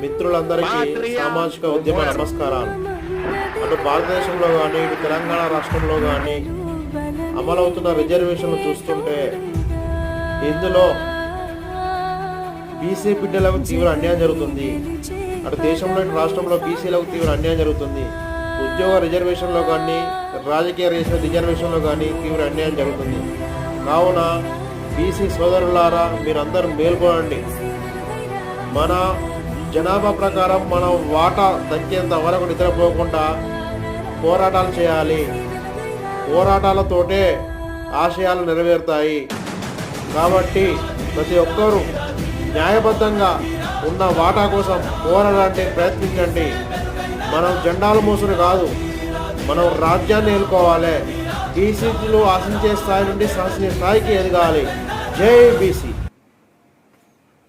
మిత్రులందరికీ సామాజిక ఉద్యమ నమస్కారాలు. అటు భారతదేశంలో కానీ ఇటు తెలంగాణ రాష్ట్రంలో కానీ అమలవుతున్న రిజర్వేషన్లు చూస్తుంటే ఇందులో బీసీ బిడ్డలకు తీవ్ర అన్యాయం జరుగుతుంది. అటు దేశంలో రాష్ట్రంలో బీసీలకు తీవ్ర అన్యాయం జరుగుతుంది. ఉద్యోగ రిజర్వేషన్లో కానీ రాజకీయ రిజ- రిజర్వేషన్లో కానీ తీవ్ర అన్యాయం జరుగుతుంది. కావున బీసీ సోదరులారా మీరందరూ మేల్కొనండి. మన జనాభా ప్రకారం మనం వాటా తగ్గేంత వరకు నిద్రపోకుండా పోరాటాలు చేయాలి. పోరాటాలతోటే ఆశయాలు నెరవేరుతాయి. కాబట్టి ప్రతి ఒక్కరూ న్యాయబద్ధంగా ఉన్న వాటా కోసం పోరాడడానికి ప్రయత్నించండి. మనం జెండాలు మోసుడు కాదు మనం రాజ్యాన్ని ఎదుర్కోవాలి బీసీలు ఆశించే స్థాయి నుండి శాసనీయ స్థాయికి ఎదగాలి. జై బీసీ.